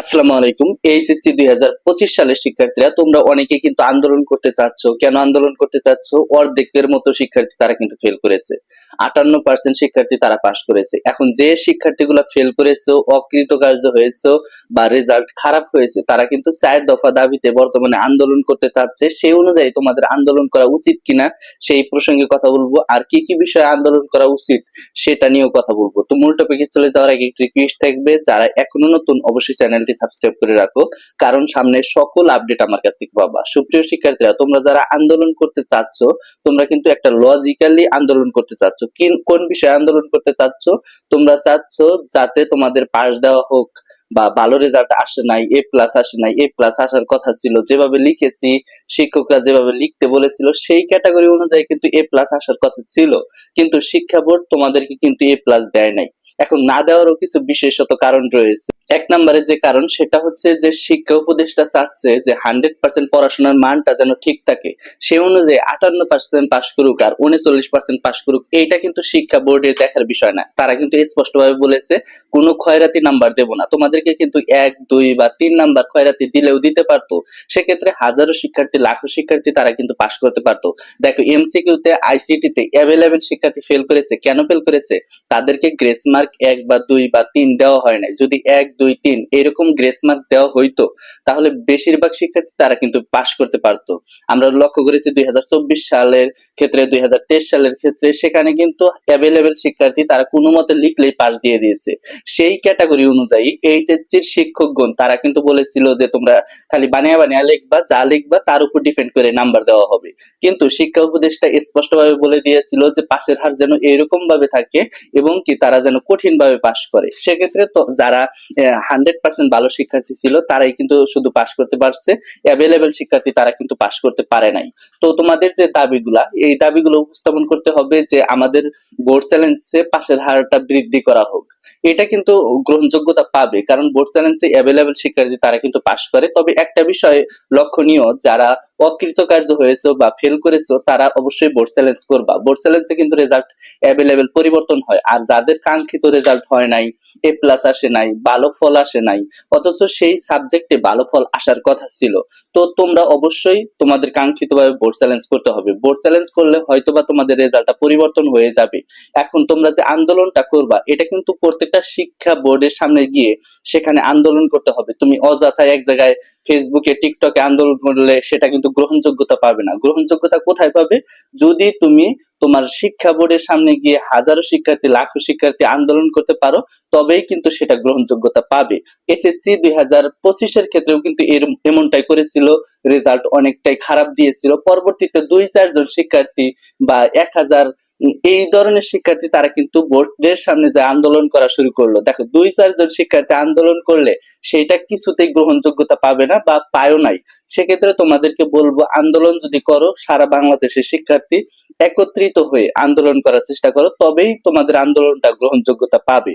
আসসালামু আলাইকুম। এইচএসসি দুই হাজার পঁচিশ সালের শিক্ষার্থীরা, তোমরা অনেকে কিন্তু আন্দোলন করতে চাচ্ছ। কেন আন্দোলন করতে চাচ্ছ? অর্ধেকের মতো শিক্ষার্থী তারা কিন্তু ফেল করেছে। আটান্ন পার্সেন্ট শিক্ষার্থী তারা পাশ করেছে। এখন যে শিক্ষার্থীগুলো ফেল করেছে, অকৃতকার্য হয়েছে বা রেজাল্ট খারাপ হয়েছে, তারা কিন্তু চার দফা দাবিতে বর্তমানে আন্দোলন করতে চাচ্ছে। সেই অনুযায়ী তোমাদের আন্দোলন করা উচিত কিনা, সেই প্রসঙ্গে কথা বলব। আর কি কি বিষয়ে আন্দোলন করা উচিত, সেটা নিয়েও কথা বলব। তো মূল টপিকে চলে যাওয়ার আগে একটি রিকোয়েস্ট থাকবে। যারা এখনও নতুন, অবশ্যই চ্যানেলটি সাবস্ক্রাইব করে রাখো। কারণ সামনে সকল আপডেট আমার কাছ থেকে পাবা। সুপ্রিয় শিক্ষার্থীরা, তোমরা যারা আন্দোলন করতে চাচ্ছ, তোমরা কিন্তু একটা লজিক্যালি আন্দোলন করতে চাচ্ছ। কিন- বিষয়ে আন্দোলন করতে চাচ্ছ? তোমরা চাচ্ছ যাতে তোমাদের পাশ দেওয়া হোক বা ভালো রেজাল্ট আসে নাই এ প্লাস আসে নাই এ প্লাস আসার কথা ছিল, যেভাবে লিখেছি, শিক্ষকরা যেভাবে লিখতে বলেছিল, সেই ক্যাটাগরি অনুযায়ী কিন্তু এ প্লাস আসার কথা ছিল। কিন্তু শিক্ষা বোর্ড তোমাদেরকে কিন্তু এ প্লাস দেয় নাই। এখন না দেওয়ারও কিছু বিশেষত কারণ রয়েছে। এক নম্বরে যে কারণ, সেটা হচ্ছে যে শিক্ষা উপদেষ্টা চাচ্ছে যে হান্ড্রেড পার্সেন্ট পড়াশোনার মানটা যেন ঠিক থাকে। সে অনুযায়ী আটান্ন পার্সেন্ট পাশ করুক আর উনচল্লিশ পার্সেন্ট পাশ করুক, এইটা কিন্তু শিক্ষা বোর্ডের দেখার বিষয় না। তারা কিন্তু স্পষ্টভাবে বলেছে, কোনো খয়রাতি নাম্বার দেব না। তোমাদেরকে কিন্তু এক, দুই বা তিন নাম্বার খয়রাতি দিলেও দিতে পারতো। সেক্ষেত্রে হাজারো শিক্ষার্থী, লাখো শিক্ষার্থী তারা কিন্তু পাশ করতে পারতো। দেখো এমসিকিউতে আইসিটিতে অ্যাভেলেবেল শিক্ষার্থী ফেল করেছে। কেন ফেল করেছে? তাদেরকে গ্রেস মার্ক এক বা দুই বা তিন দেওয়া হয় নাই। যদি এক, দুই, তিন এরকম গ্রেস মার্ক দেওয়া হইতো, তাহলে বেশিরভাগ শিক্ষার্থী তারা কিন্তু পাশ করতে পারতো। আমরা লক্ষ্য করেছি দুই সালের ক্ষেত্রে, দুই সালের ক্ষেত্রে সেখানে কিন্তু অ্যাভেলেবেল শিক্ষার্থী তারা কোনো মতে লিখলেই পাশ দিয়ে দিয়েছে। সেই ক্যাটাগরি অনুযায়ী এইচএসসির শিক্ষকগণ, তারা কিন্তু বলেছিল যে তোমরা খালি বানিয়ে বানিয়ে লিখবা, যা লিখবা তার উপর ডিপেন্ড করে নাম্বার দেওয়া হবে। কিন্তু শিক্ষা উপদেষ্টা স্পষ্টভাবে বলে দিয়েছিল যে পাশের হার যেন এরকম ভাবে থাকে এবং কি তারা যেন কঠিন ভাবে পাশ করে। সেক্ষেত্রে তো যারা হান্ড্রেড পার্সেন্ট ভালো শিক্ষার্থী ছিল, তারাই কিন্তু শুধু পাশ করতে পারছে। অ্যাভেলেবেল শিক্ষার্থী তারা কিন্তু পাশ করতে পারে নাই। তো তোমাদের যে দাবিগুলা, এই দাবিগুলো উপস্থাপন করতে হবে যে আমাদের বোর্ড চ্যালেঞ্জে পাশের হারটা বৃদ্ধি করা হোক। এটা কিন্তু গ্রহণযোগ্যতা পাবে, কারণ বোর্ড চ্যালেঞ্জে অ্যাভেলেবেল শিক্ষার্থী তারা কিন্তু পাশ করে। তবে একটা বিষয় লক্ষণীয়, যারা অকৃতকার্য হয়েছে বা ফেল করেছ, তারা অবশ্যই বোর্ড চ্যালেঞ্জ করবা। বোর্ড চ্যালেঞ্জে কিন্তু রেজাল্ট অ্যাভেলেবেল পরিবর্তন হয়। আর যাদের কাঙ্ক্ষিত রেজাল্ট হয় নাই এ প্লাস আসে নাই, ভালো ফল আসে নাই, অথচ সেই সাবজেক্টে ভালো ফল আসার কথা ছিল। তো তোমরা অবশ্যই তোমাদের কাঙ্ক্ষিত ভাবে বোর্ড চ্যালেঞ্জ করতে হবে। বোর্ড চ্যালেঞ্জ করলে হয়তোবা তোমাদের রেজাল্টটা পরিবর্তন হয়ে যাবে। এখন তোমরা যে আন্দোলনটা করবা, এটা কিন্তু প্রত্যেকটা শিক্ষা বোর্ডের সামনে গিয়ে সেখানে আন্দোলন করতে হবে। তুমি অযথায় এক জায়গায় ফেসবুকে টিকটকে আন্দোলন করলে সেটা কিন্তু গ্রহণযোগ্যতা পাবে না। গ্রহণযোগ্যতা কোথায় পাবে? যদি তুমি তোমার শিক্ষা বোর্ডের সামনে গিয়ে হাজারো শিক্ষার্থী, লাখো শিক্ষার্থী আন্দোলন করতে পারো, তবেই কিন্তু সেটা গ্রহণযোগ্যতা পাবে। এসএসসি দুই হাজার পঁচিশের ক্ষেত্রেও কিন্তু এর- এমনটাই করেছিল। রেজাল্ট অনেকটাই খারাপ দিয়েছিল। পরবর্তীতে দুই চারজন শিক্ষার্থী বা এক হাজার এই ধরনের শিক্ষার্থী তারা কিন্তু বোর্ডের সামনে যে আন্দোলন করা শুরু করল, দেখো দুই চারজন শিক্ষার্থী আন্দোলন করলে সেটা কিছুতেই গ্রহণযোগ্যতা পাবে না বা পায়ও নাই। সেক্ষেত্রে তোমাদেরকে বলব, আন্দোলন যদি করো, সারা বাংলাদেশের শিক্ষার্থী একত্রিত হয়ে আন্দোলন করার চেষ্টা করো, তবেই তোমাদের আন্দোলনটা গ্রহণযোগ্যতা পাবে।